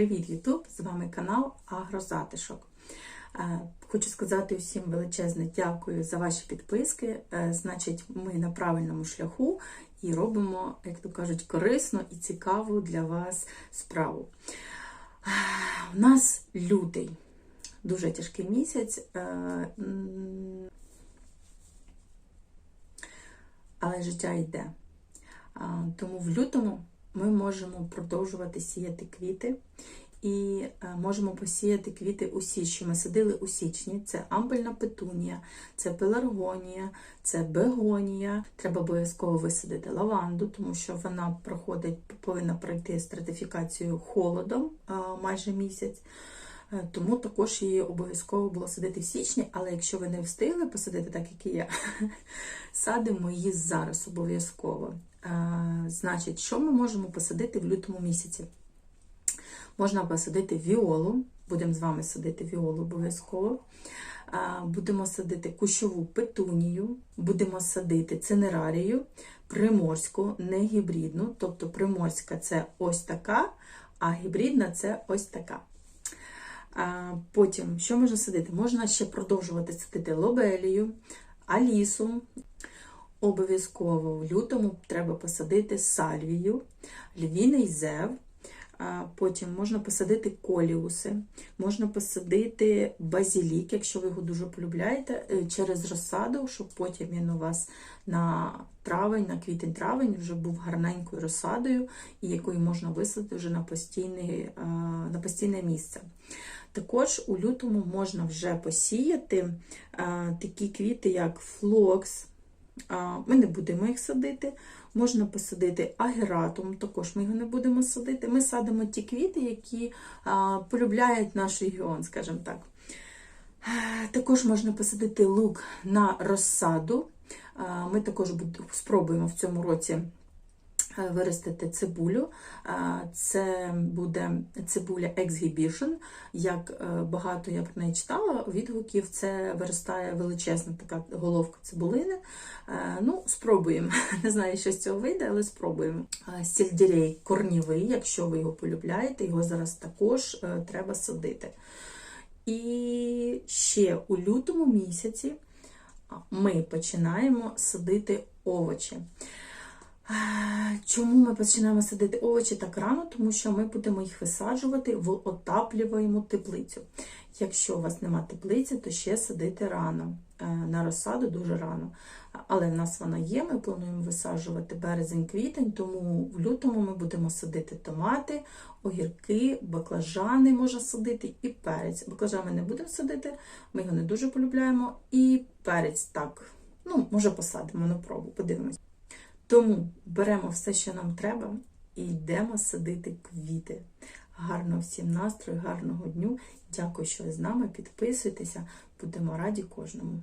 Привіт, Ютуб! З вами канал Агрозатишок. Е, Хочу сказати усім величезне дякую за ваші підписки. Е, Значить, ми на правильному шляху і робимо, як то кажуть, корисну і цікаву для вас справу. Е, У нас лютий, дуже тяжкий місяць. Але життя йде. Тому в лютому ми можемо продовжувати сіяти квіти. І е, можемо посіяти квіти у січні. Ми садили у січні. Це ампельна петунія, це пеларгонія, це бегонія. Треба обов'язково висадити лаванду, тому що вона проходить, повинна пройти стратифікацію холодом е, майже місяць. Е, Тому також її обов'язково було садити в січні, але якщо ви не встигли посадити, так як і я, садимо її зараз обов'язково. Значить, що ми можемо посадити в лютому місяці? Можна посадити віолу, будемо з вами садити віолу обов'язково. Будемо садити кущову петунію, будемо садити цинерарію, приморську, не гібридну. Тобто приморська це ось така, а гібридна це ось така. Потім, що можна садити? Можна ще продовжувати садити лобелію, алісу. Обов'язково в лютому треба посадити сальвію, львіний зев. Потім можна посадити коліуси, можна посадити базілік, якщо ви його дуже полюбляєте, е, через розсаду, щоб потім він у вас на травень, на квітень-травень вже був гарненькою розсадою, і якою можна висадити вже на, постійний, е, на постійне місце. Також у лютому можна вже посіяти е, такі квіти, як флокс. Ми не будемо їх садити. Можна посадити агератум, також ми його не будемо садити. Ми садимо ті квіти, які полюбляють наш регіон, скажімо так. Також можна посадити лук на розсаду. Ми також спробуємо в цьому році виростити цибулю. Це буде цибуля Exhibition. Як е, багато я про неї читала, відгуків це виростає величезна така головка цибулини. Е, Ну, спробуємо. Не знаю, що з цього вийде, але спробуємо. А, Сельдерей корнівий, якщо ви його полюбляєте, його зараз також е, треба садити. І ще у лютому місяці ми починаємо садити овочі. Чому ми починаємо садити овочі так рано? Тому що ми будемо їх висаджувати в отаплюваємо теплицю. Якщо у вас нема теплиці, то ще садити рано. Е, На розсаду дуже рано. Але в нас вона є, ми плануємо висаджувати березень-квітень, тому в лютому ми будемо садити томати, огірки, баклажани можна садити і перець. Баклажан ми не будемо садити, ми його не дуже полюбляємо. І перець так. Ну, може посадимо на пробу, подивимось. Тому беремо все, що нам треба, і йдемо садити квіти. Гарного всім настрою, гарного дню. Дякую, що ви з нами. Підписуйтеся, будемо раді кожному.